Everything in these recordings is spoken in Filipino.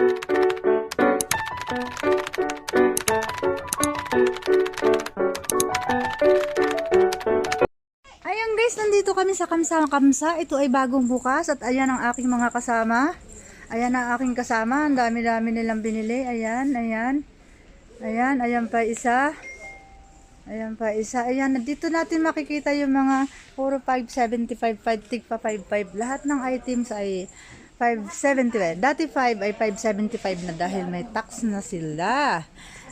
Ayan guys, nandito kami sa Kamsa Kamsa. Ito ay bagong bukas at ayan ang aking mga kasama. Ayan ang aking kasama. Ang dami-dami nilang binili. Ayan, ayan. Ayan, ayan pa isa. Ayan pa isa. Ayan, dito natin makikita yung mga puro 575, 5 tig pa 55. Lahat ng items ay 575. Dati 5 ay 575 na dahil may tax na sila.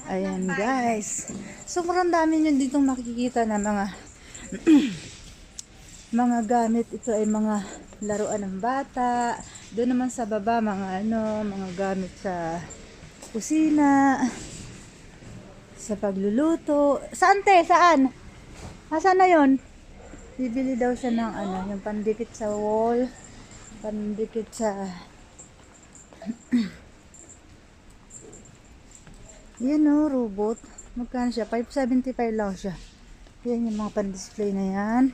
Ayan guys. Sobrang dami nyo ditong makikita na mga mga gamit. Ito ay mga laruan ng bata. Doon naman sa baba, mga ano, mga gamit sa kusina, sa pagluluto. Saan te? Saan? Nasaan na yon? Bibili daw siya ng ano, yung pandikit sa wall, pandikit sa Yan o, robot. Magkano siya? 575 lang siya. Yan yung mga pan-display na yan.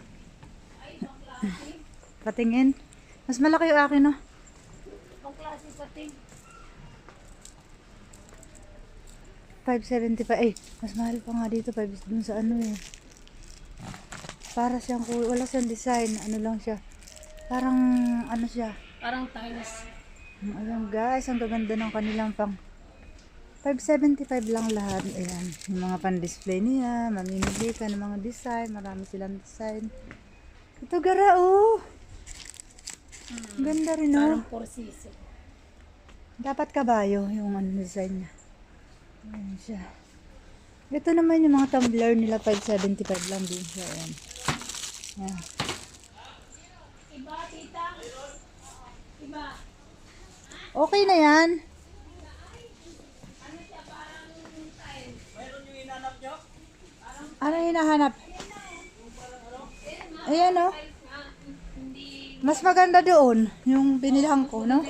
Patingin. Mas malaki yung akin, no? Ang klase pati. 575. Ay, mas mahal pa nga dito. 5 dun sa ano eh. Para siyang, wala siyang design. Ano lang siya. Parang, ano siya. Parang tiles. Ayan guys, ang gaganda ng kanilang pang 575 lang lahat. Ayan, yung mga pan-display niya, mamimili ka ng mga design, marami silang design. Ito gara oh. Ang Ganda rin oh. Parang four season. Dapat kabayo yung ano design niya. Ayan siya. Ito naman yung mga tumbler nila 575 lang din siya. Ayan. Ayan. Okay na yan. Ano hinahanap? Ayan oh. Mas maganda doon, yung binilhan ko, no?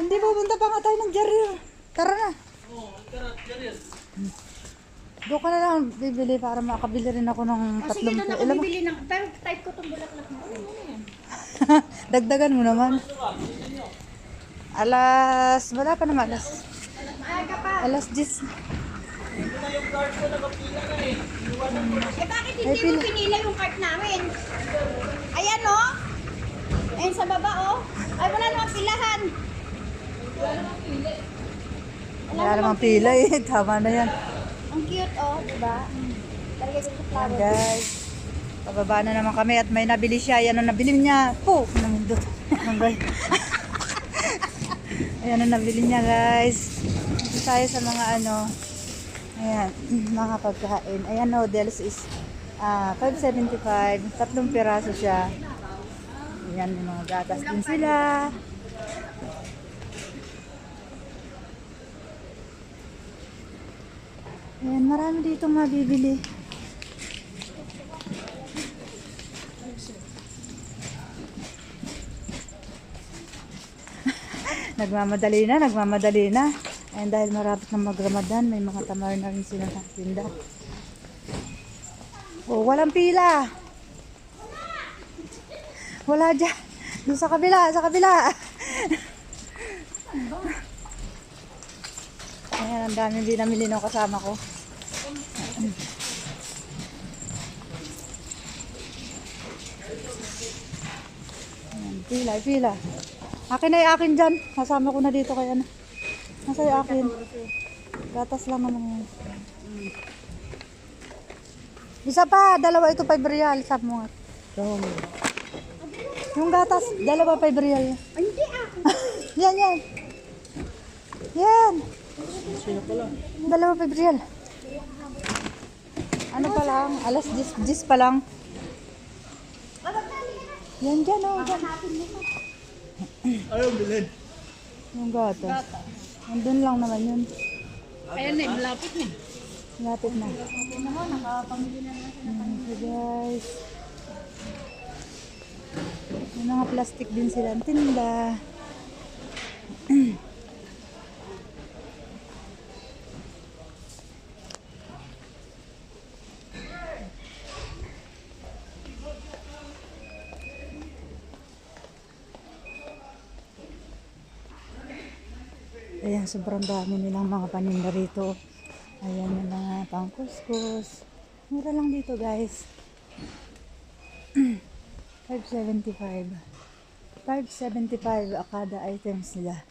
Hindi pupunta pa nga tayo ng Jarir. Tara na. Doon ka na lang bibili para makabili rin ako ng O sige, tatlong doon ako bibili ng... Pero type ko itong bulaklak na. Dagdagan mo naman. Alas, wala pa naman. Alas, Maaga pa. alas 10. Eh bakit Ay, hindi mo pila. pinila yung cart namin? Ayan oh. Ayan sa baba oh. Ay wala namang pilahan. Wala namang pila eh. Tama na yan. Ang cute oh, di ba? Talaga ko sa Ayan flower. guys. Pababa na naman kami at may nabili siya. Yan ang nabili niya. Po! Guys. Ayan ang nabili niya guys. Dito tayo sa mga ano. Ayan. Mga pagkain. Ayan noodles is ah 575. Tatlong piraso siya. Ayan yung mga gatas din sila. Ayan, marami dito mabibili. nagmamadali na, nagmamadali na. Ayan, dahil marapit na mag-Ramadan, may mga tamar na rin sila sa tinda. Oh, walang pila. Wala dyan. Doon sa kabila, sa kabila. Ayan, ang dami din namili ng kasama ko. Ayan, pila, pila. Akin ay akin dyan. Kasama ko na dito kay ano. Nasa yung akin. Gatas lang naman yun. Isa pa, dalawa ito 5 real. Sabi mo nga. Yung gatas, dalawa 5 real. Hindi ah. Yan, yan. Yan. Dalawa pa real. Ano pa lang? Alas 10, 10 pa lang. Yan dyan, oh. Dyan. Ayaw bilhin. Yung gatas. Nandun lang naman yun. Ayan na, malapit na. Lapit na. Ayan siya, guys. May mga plastic din silang tinda. sobrang dami nilang mga paninda rito. Ayan yung mga pangkuskus. Mura lang dito guys. 575. 575 kada items nila.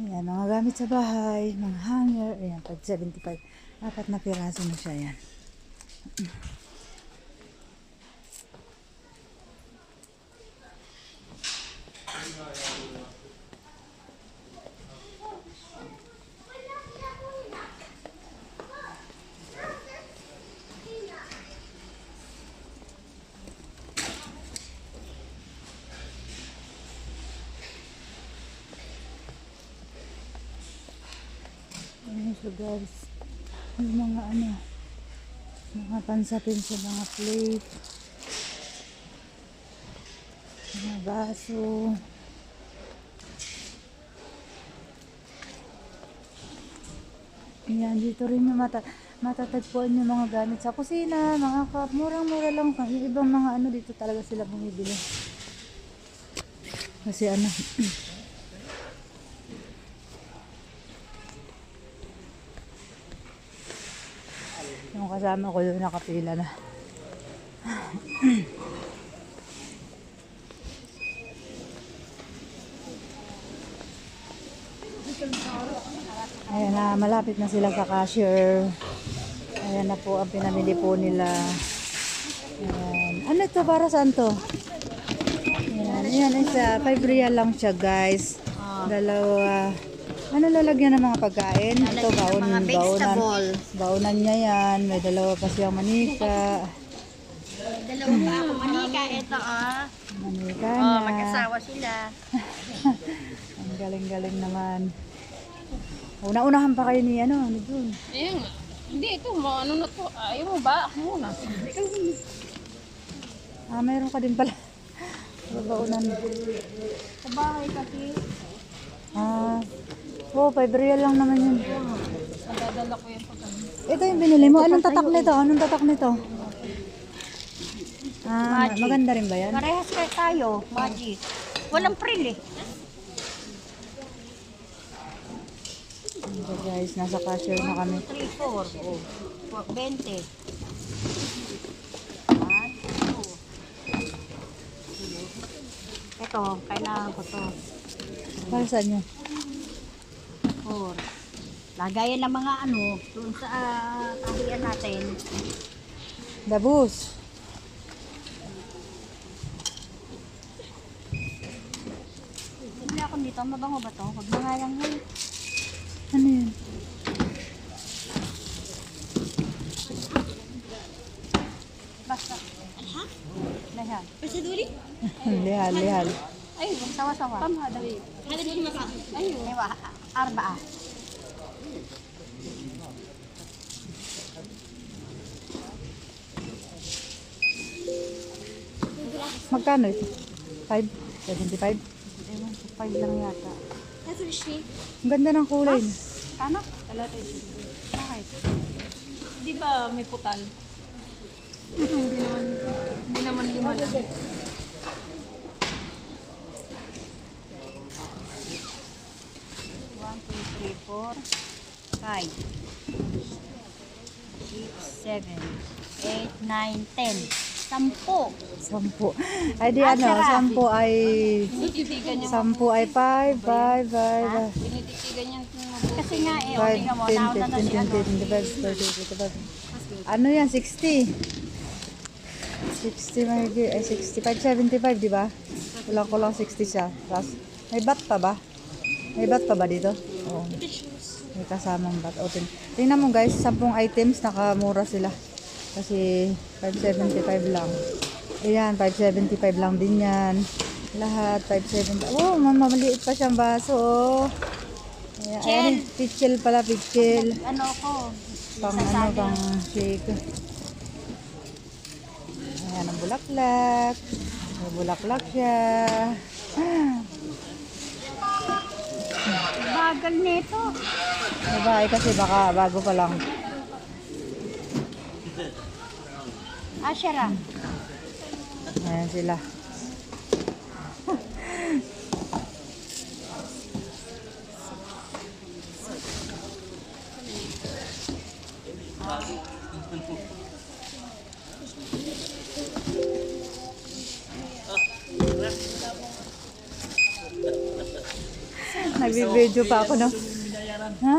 Ayan, mga gamit sa bahay, mga hanger. Ayan, 575. Apat na piraso na siya. Ayan. Ayan siya guys. Yung mga ano, mga pansapin sa mga plate. Mga baso. Ayan, dito rin yung mata matatagpuan yung mga gamit sa kusina, mga cup, murang-mura lang. Yung ibang mga ano dito talaga sila bumibili. Kasi ano, Yung kasama ko doon nakapila na. Ayan na, malapit na sila sa cashier. Ayan na po ang pinamili po nila. Ayan. Ano ito? Para saan to? Ayan, ayan isa. 5 real lang siya guys. Dalawa. Ano lalagyan ng mga pagkain? Ito, Lalagyan ng baon, mga baonan. vegetable. Baunan niya yan. May dalawa pa siyang manika. Dalawa pa ako manika. Ito ah. Manika Oh, na. magkasawa sila. Ang galing-galing naman. Una-unahan pa kayo ni ano, ni Jun. Ayan nga. Hindi, ito, mo, ano na to. Ayaw mo ba? Ako muna. Ah, mayroon ka din pala. Babaunan. Sa bahay kasi. Ah, oh, 5 real lang naman yun. Nadadala ko yan pag. Ito yung binili mo. Anong tatak nito? Anong tatak nito? Ah, Magic. maganda rin ba yan? Parehas kayo tayo. Magic. Walang prill eh. So guys, nasa cashier na kami. 3, 4. Oh. 20. Ito, kailangan ko to. Para saan yun? 4. Lagayan ng mga ano, doon sa uh, kahiyan natin. Dabus. Hindi ako dito, mabango ba to? Huwag mga lang yun. Ano yun? Basta. Ha? Lahat. lihal, lihal. Ay, sawa-sawa. Pamhada. Hada din maka. Ay, ewa, arbaa. Magkano ito? 5? 75? Ewan ko, five lang yata. Ang ganda ng kulay. Kano? Talata ito. Bakit? Di ba may putal? hindi naman, hindi naman lima lang. Four, five, six, seven, eight, nine, ten. Sampo. Sampu. Ay di Ah, ano, sarap. sampu ay... Tinititigan niya. Sampu ay 5, 5, 5, Tinititigan niya ng mabuti. Kasi nga eh, o, 5, tingnan mo, 10, nauna na 15, si ano. 20, 25, 30, 35. Ano yan, 60? 60 may ay 65, 75, di ba? Kulang kulang 60 siya. Tapos, may bat pa ba? May bat pa ba dito? Oo. May kasamang bat. O, tin- tingnan mo guys, 10 items, nakamura sila. Kasi 575 lang. Ayan, 575 lang din yan. Lahat, 570. Oh, mamaliit pa siyang baso. Oh. Ayan, ayan, pichel pala, pichel. Ano ko? Pang ano, pang shake. Ayan ang bulaklak. May bulaklak siya bagal nito. Babae kasi baka bago pa lang. Ah, Ashera. Ayan sila. Thank you. Nagbibideo pa ako, no? Ha?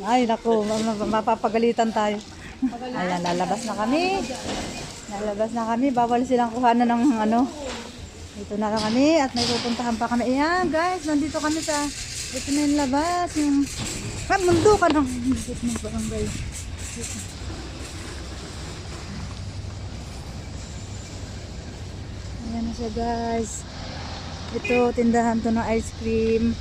Ay, naku, ma- ma- mapapagalitan tayo. Ayan, lalabas na kami. Lalabas na kami. Bawal silang kuhanan ng ano. Dito na kami at may pupuntahan pa kami. Ayan, guys, nandito kami sa ito na yung labas. Yung ah, mundo ka ng dito ng barangay. Ayan na siya, guys. Ito, tindahan to ng ice cream.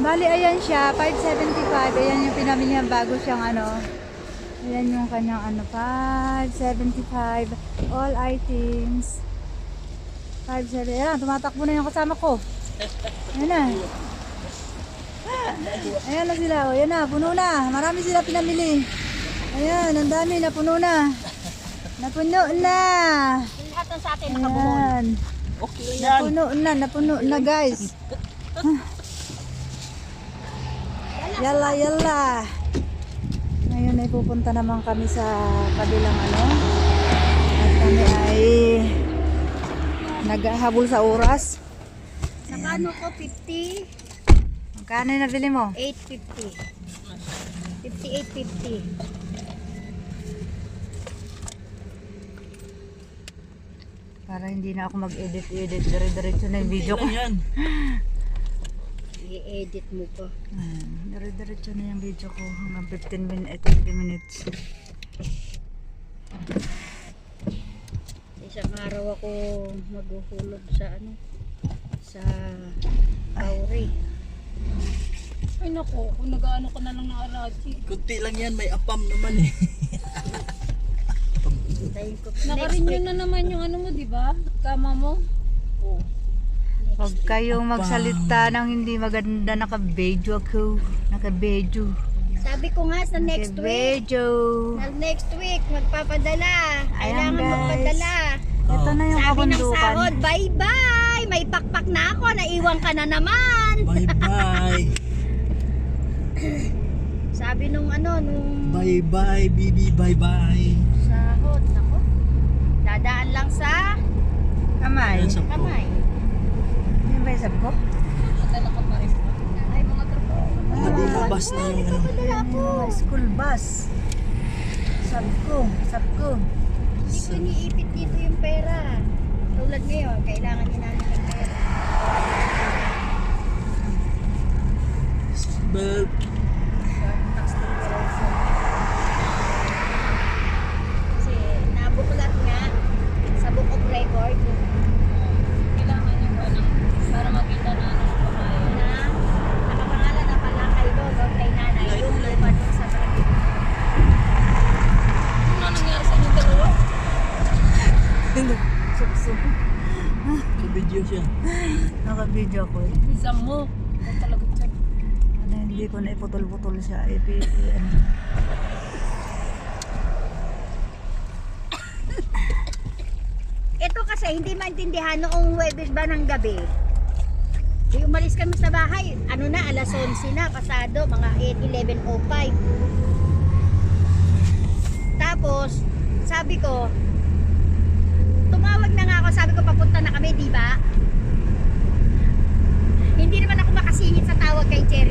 Bali, ayan siya, 575. Ayan yung pinamilihan bago siyang ano. Ayan yung kanyang ano, 575. All items. 575. Ayan, tumatakbo na yung kasama ko. Ayan na. Ayan na sila. O, ayan na, puno na. Marami sila pinamili. Ayan, ang dami, napuno na. Napuno na. Lahat ng sa atin nakabuhol. Ayan. Okay lang yan. Napuno na, napuno na guys. Yala, yala. Ngayon ay pupunta naman kami sa kabilang ano. At kami ay naghahabol sa oras. Nakano ko 50, Magkano yung nabili mo? 850. 5850. Para hindi na ako mag-edit-edit. Dire-diretso na yung video ko. I-edit mo pa. Hmm, Dire-diretso na yung video ko. Hanggang 15 minutes, 20 minutes. Isang araw ako maghuhulog sa ano sa Kauri. Ay nako, kung nag-ano ka na lang ng alaji. Kunti lang yan. May apam naman eh. Ko. Naka-renew na naman yung ano mo, di ba? Kama mo. Oh. Huwag kayong magsalita ng hindi maganda. Naka-video ako. Naka-video. Sabi ko nga sa next week, Naka-video. na next week magpapadala. Kailangan guys. magpadala. Ito na yung Sabi ng kabundukan. sahod, bye-bye! May pakpak na ako, naiwan ka na naman. Bye-bye. Sabi nung ano, nung Bye-bye, Bibi. Bye-bye. sahod, nako. Dadaan lang sa Kamay. Yan sa po. kamay. Yung ba yung sab ko? Dala ka pa rin. Ay, mga Nadilabas na yung ano. School bus. Sab ko. Sab ko. Hindi ko iniipit dito yung pera. Tulad ngayon, kailangan din namin ng pera. But, Kasi nabuklat nga sa book of record Kailangan yung ano, para makita na ano yung pamaya. na nakapangalan na pala kay Lolo, kay Nanay, yung lupa dun sa barangay. Ano nangyari sa inyong dalawa? Suksok. Video siya. Naka-video ko eh. Isang mo. Ikaw talaga dyan. Ano, hindi ko na iputol-putol siya. Ipi, ano. Ito kasi hindi maintindihan noong Huwebes ba ng gabi. Di umalis kami sa bahay. Ano na, alas 11 na, pasado, mga 8, 11.05. Tapos, sabi ko, tumawag na nga ako, sabi ko, papunta na kami, di ba? Hindi naman ako makasingit sa tawag kay Cherry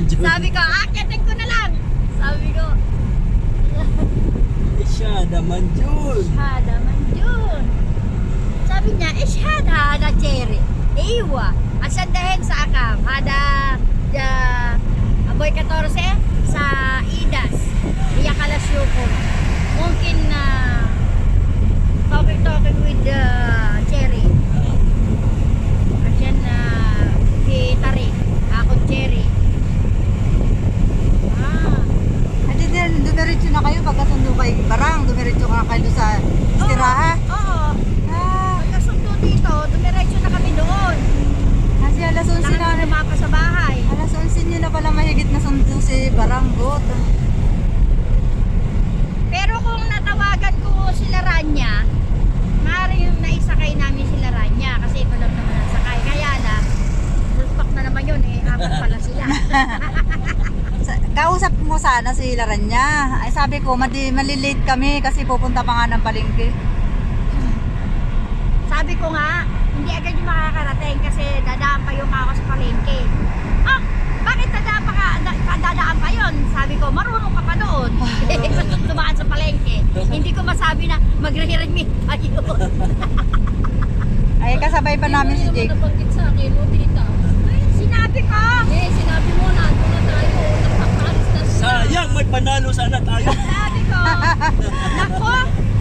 Andiyan. Sabi ko, akitin ko na lang. Sabi ko. Ishada man Jun. Ishada man Jun. Sabi niya, ishada hada cherry. Iwa. Ang sandahin sa akam. Hada, da, aboy 14 sa Idas. Iya kalas yuko. Mungkin na uh, talking talking with uh, the cherry. At yan na uh, si Tari. Ako cherry. Dumiretso na kayo pagkasundo kay Barang. Dumiretso ka kayo sa istiraha. Oo. Ah, Pagkasundo dito, dumiretso na kami doon. kasi alas 11 Saan na. na lumapa sa bahay. Alas 11 nyo na pala mahigit na sundo si Baranggot. Pero kung natawagan ko sila Ranya, maaaring naisakay namin sila Ranya kasi ito lang naman ang sakay. Kaya lang, full na naman yun eh. Apat pala sila. Sa- Kausap mo sana si Laranya. Ay sabi ko, madi, malilate kami kasi pupunta pa nga ng palengke. Sabi ko nga, hindi agad yung makakarating kasi dadaan pa yung ako sa palengke. Ah, bakit dadaan pa ka, dadaan pa yun? Sabi ko, marunong ka pa doon. Tumaan sa palengke. Hindi ko masabi na magre-remit pa yun. Ay kasabay pa namin si Jake. Nabanggit sa akin, o tita. Ay, sinabi ko. Eh, sinabi mo na, doon na tayo. Sayang, may panalo sana tayo. Sabi ko, nako,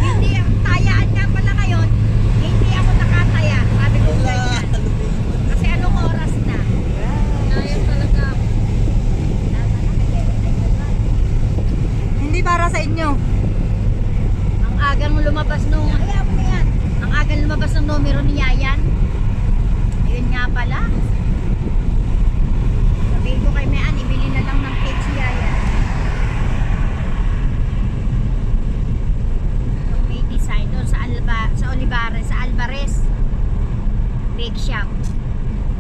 hindi, tayaan nga pala ngayon, hindi ako nakataya. Sabi ko ganyan. Kasi anong oras na? Kaya talaga. Hindi para sa inyo. Ang agang lumabas nung, ayaw mo yan. Ang agang lumabas ng numero ni Yayan. Ayun nga pala. Sabihin ko kay Mayan, ibili na lang ng cake si Yayan. Yung may design doon sa, Alba, sa Olivares, sa Alvarez. Bake shop.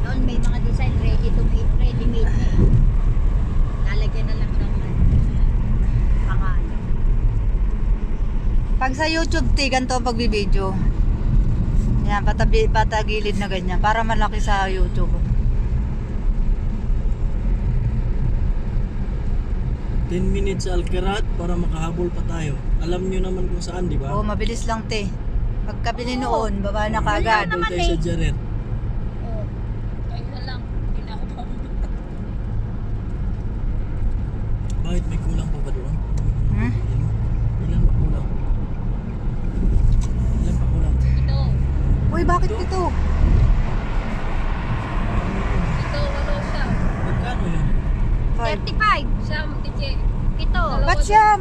Doon may mga design ready to make, ready made na eh. Lalagyan na lang ng ano, pangalan. Pag sa YouTube, ti, ganito ang pagbibideo. Yan, patabi, patagilid na ganyan. Para malaki sa YouTube. 10 minutes sa Alcarat para makahabol pa tayo. Alam nyo naman kung saan, di ba? Oo, mabilis lang, te. Pagkabili Oo. noon, baba na Wala kagad. naman. Habol tayo sa eh. Jaret. Oh. Kayo na lang. Hindi na ako. Bakit may kulang pa ba doon? Hmm? Ilan pa kulang? Ilan pa kulang? Ito. Uy, bakit ito? Ito, walo siya. Magkano yun? Five. 35. Siyam, tiche. Ito. Ba't siyam?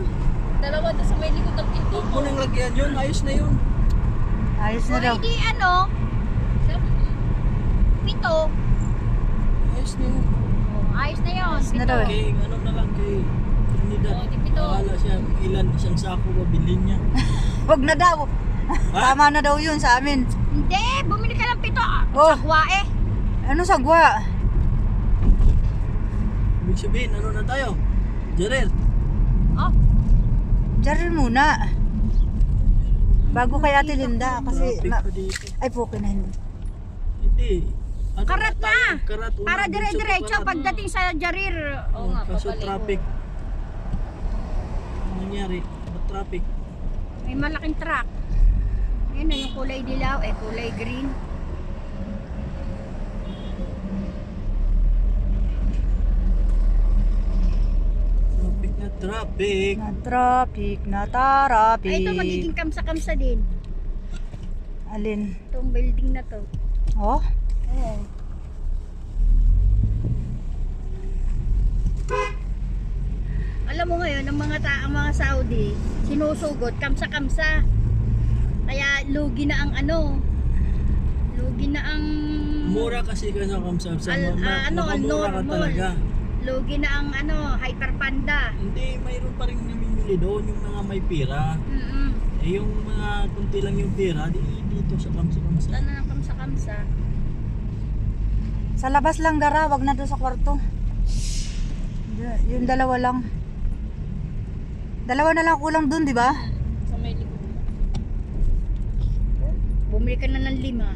Dalawa doon sa may likod ng pinto Huwag ko. mo nang lagyan yun. Ayos na yun. Ayos na daw. hindi ano, Siyam. pito. Ayos na yun. Oh, ayos na yun. Ayos na daw. Kay ano na lang kay Trinidad. Oh, pito. Akala siya ilan isang sako ba bilhin niya. Wag na daw. Ha? Tama na daw yun sa amin. Hindi, bumili ka ng pito. Oh. Sagwa eh. Ano sagwa? Ibig sabihin, ano na tayo? Jaret. Oh, Diyan muna. Bago kay Ate Linda kasi ma- ay pukin na hindi. Hindi. Ano Karat na. tayo? Karat una. para dire-diretso pagdating sa Jarir. Oo nga, Kaso pabalik. traffic. Ano nangyari? Ba't traffic? May malaking truck. Ayun na yung kulay dilaw, eh kulay green. Traffic na traffic. Na traffic, na tarapik. Ay, ito magiging kamsa-kamsa din. Alin? Itong building na to. Oh? Oo. Alam mo ngayon, ang mga ta ang mga Saudi, sinusugot kamsa-kamsa. Kaya lugi na ang ano. Lugi na ang Mura kasi ka sa Kamsabsa. Al- ah, ano, normal. talaga. lugi na ang ano, Hyper Panda. Hindi, mayroon pa rin namimili doon yung mga may pira. Mm. Eh yung mga kunti lang yung pira, di dito sa Kamsa Kamsa. Ano ng kamsa-kamsa? Sa labas lang gara, wag na doon sa kwarto. Y- Yung dalawa lang. Dalawa na lang kulang doon, di ba? Sa may likod. Bumili ka na ng lima.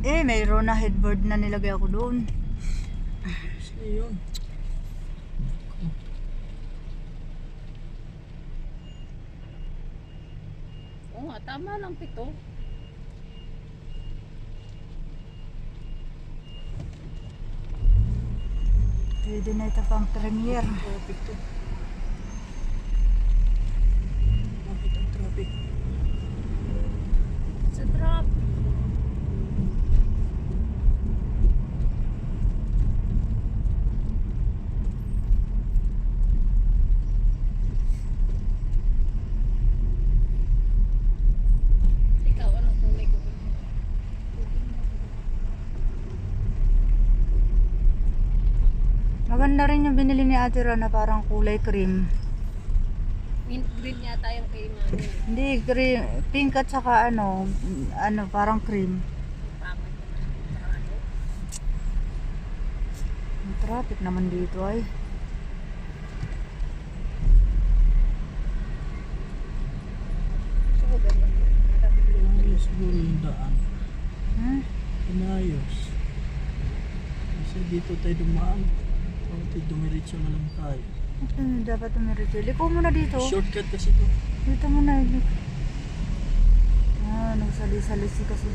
Eh, mayroon na headboard na nilagay ako doon. Kasi yun. Oo nga, tama lang pito. Pwede na ito pang premiere. Traffic to. Bakit ang traffic? Sa drop. Ikaw, anong kulay ko? Maganda rin yung binili ni Ate Ron na parang kulay cream. Mint green yata yung kay mami. Hindi, cream, pink at saka ano, ano, parang cream. Ang traffic naman dito ay. So, ganun. Ayos siguro yung daan. Hmm? Inayos. Kasi dito tayo dumaan. Pati dumiretso na lang tayo. Hmm, dapat tumiritso. Liko muna dito. Shortcut kasi to. Dito muna. Ah, nagsali-salisi kasi.